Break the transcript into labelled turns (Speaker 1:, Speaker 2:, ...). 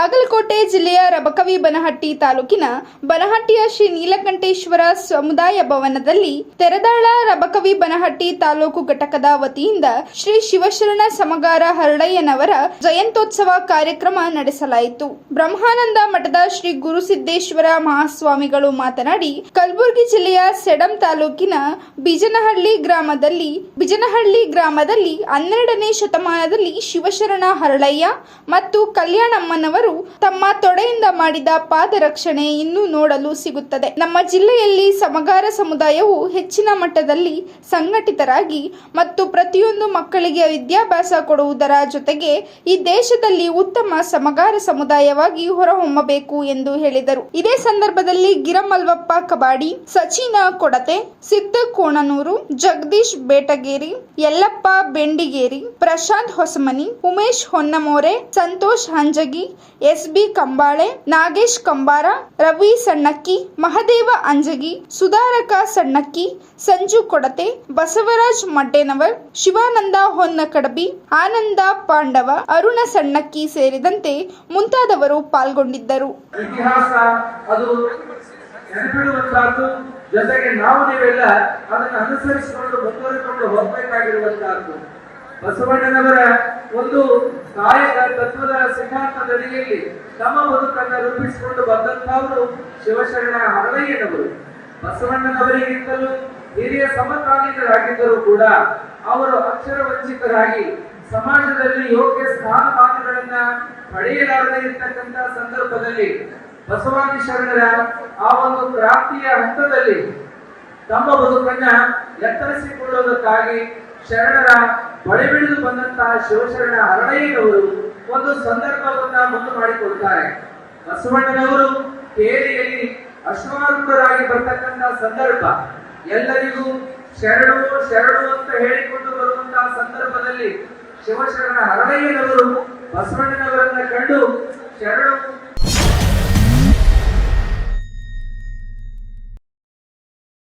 Speaker 1: ಬಾಗಲಕೋಟೆ ಜಿಲ್ಲೆಯ ರಬಕವಿ ಬನಹಟ್ಟಿ ತಾಲೂಕಿನ ಬನಹಟ್ಟಿಯ ಶ್ರೀ ನೀಲಕಂಠೇಶ್ವರ ಸಮುದಾಯ ಭವನದಲ್ಲಿ ತೆರದಾಳ ರಬಕವಿ ಬನಹಟ್ಟಿ ತಾಲೂಕು ಘಟಕದ ವತಿಯಿಂದ ಶ್ರೀ ಶಿವಶರಣ ಸಮಗಾರ ಹರಡಯ್ಯನವರ ಜಯಂತ್ಯೋತ್ಸವ ಕಾರ್ಯಕ್ರಮ ನಡೆಸಲಾಯಿತು. ಬ್ರಹ್ಮಾನಂದ ಮಠದ ಶ್ರೀ ಗುರುಸಿದ್ದೇಶ್ವರ ಮಹಾಸ್ವಾಮಿಗಳು ಮಾತನಾಡಿ, ಕಲಬುರಗಿ ಜಿಲ್ಲೆಯ ಸೆಡಂ ತಾಲೂಕಿನ ಬಿಜನಹಳ್ಳಿ ಗ್ರಾಮದಲ್ಲಿ ಬಿಜನಹಳ್ಳಿ ಗ್ರಾಮದಲ್ಲಿ ಹನ್ನೆರಡನೇ ಶತಮಾನದಲ್ಲಿ ಶಿವಶರಣ ಹರಳಯ್ಯ ಮತ್ತು ಕಲ್ಯಾಣಮ್ಮನವರು ತಮ್ಮ ತೊಡೆಯಿಂದ ಮಾಡಿದ ಪಾದರಕ್ಷಣೆ ಇನ್ನೂ ನೋಡಲು ಸಿಗುತ್ತದೆ. ನಮ್ಮ ಜಿಲ್ಲೆಯಲ್ಲಿ ಸಮಗಾರ ಸಮುದಾಯವು ಹೆಚ್ಚಿನ ಮಟ್ಟದಲ್ಲಿ ಸಂಘಟಿತರಾಗಿ ಮತ್ತು ಪ್ರತಿಯೊಂದು ಮಕ್ಕಳಿಗೆ ವಿದ್ಯಾಭ್ಯಾಸ ಕೊಡುವುದರ ಜೊತೆಗೆ ಈ ದೇಶದಲ್ಲಿ ಉತ್ತಮ ಸಮಗಾರ ಸಮುದಾಯವಾಗಿ ಹೊರಹೊಮ್ಮಬೇಕು ಎಂದು ಹೇಳಿದರು. ಇದೇ ಸಂದರ್ಭದಲ್ಲಿ ಗಿರಮಲ್ವಪ್ಪ ಕಬಾಡಿ, ಸಚಿನ ಕೊಡತೆ, ಸಿದ್ದ ಕೋಣನೂರು, ಜಗದೀಶ್ ಬೇಟಗೇರಿ, ಯಲ್ಲಪ್ಪ ಬೆಂಡಿಗೇರಿ, ಪ್ರಶಾಂತ್ ಹೊಸಮನಿ, ಉಮೇಶ್ ಹೊನ್ನಮೋರೆ, ಸಂತೋಷ್ ಹಂಜಗಿ ಎಸ್ ಬಿ ಕಂಬಾಳೆ, ನಾಗೇಶ್ ಕಂಬಾರ, ರವಿ ಸಣ್ಣಕ್ಕಿ, ಮಹದೇವ ಅಂಜಗಿ, ಸುಧಾರಕ ಸಣ್ಣಕ್ಕಿ, ಸಂಜು ಕೊಡತೆ, ಬಸವರಾಜ್ ಮಡ್ಡೇನವರ್, ಶಿವಾನಂದ ಹೊನ್ನಕಡಬಿ, ಆನಂದ ಪಾಂಡವ, ಅರುಣ ಸಣ್ಣಕ್ಕಿ ಸೇರಿದಂತೆ ಮುಂತಾದವರು ಪಾಲ್ಗೊಂಡಿದ್ದರು.
Speaker 2: ಜೊತೆಗೆ ನಾವು ನೀವೆಲ್ಲ ಅದನ್ನು ಅನುಸರಿಸಿಕೊಂಡು ಮುಂದುವರಿಕೊಂಡು ಬಸವಣ್ಣನವರ ಒಂದು ಕಾಯಕ ತತ್ವದ ಸಿದ್ಧಾಂತದಡಿಯಲ್ಲಿ ತಮ್ಮ ಬದುಕನ್ನು ರೂಪಿಸಿಕೊಂಡು ಬಂದಂತಹವರು ಶಿವಶರಣ ಹರಳಯ್ಯನವರು ಬಸವಣ್ಣನವರಿಗಿಂತಲೂ ಹಿರಿಯ ಸಮಕಾಲೀನರಾಗಿದ್ದರೂ ಕೂಡ ಅವರು ಅಕ್ಷರ ವಂಚಿತರಾಗಿ ಸಮಾಜದಲ್ಲಿ ಯೋಗ್ಯ ಸ್ಥಾನಮಾನಗಳನ್ನ ಪಡೆಯಲಾರದೆ ಇರ್ತಕ್ಕಂಥ ಸಂದರ್ಭದಲ್ಲಿ ಬಸವಾದಿ ಶರಣರ ಆ ಒಂದು ಕ್ರಾಂತಿಯ ಹಂತದಲ್ಲಿ ತಮ್ಮ ಬದುಕನ್ನ ಎತ್ತರಿಸಿಕೊಳ್ಳುವುದಕ್ಕಾಗಿ ಶರಣರ ಬಳಿಬಿಡಿದು ಬಂದಂತಹ ಶಿವಶರಣ ಅರಣಯ್ಯನವರು ಒಂದು ಸಂದರ್ಭವನ್ನ ಮುಂದೆ ಮಾಡಿಕೊಡ್ತಾರೆ. ಬಸವಣ್ಣನವರು ಕೇರಿಯಲ್ಲಿ ಅಶ್ವಾರೂಢರಾಗಿ ಬರ್ತಕ್ಕಂಥ ಸಂದರ್ಭ. ಎಲ್ಲರಿಗೂ ಶರಣು ಶರಣು ಅಂತ ಹೇಳಿಕೊಂಡು ಬರುವಂತಹ ಸಂದರ್ಭದಲ್ಲಿ ಶಿವಶರಣ ಹರಳಯ್ಯನವರು ಬಸವಣ್ಣನವರನ್ನ ಕಂಡು ಶರಣು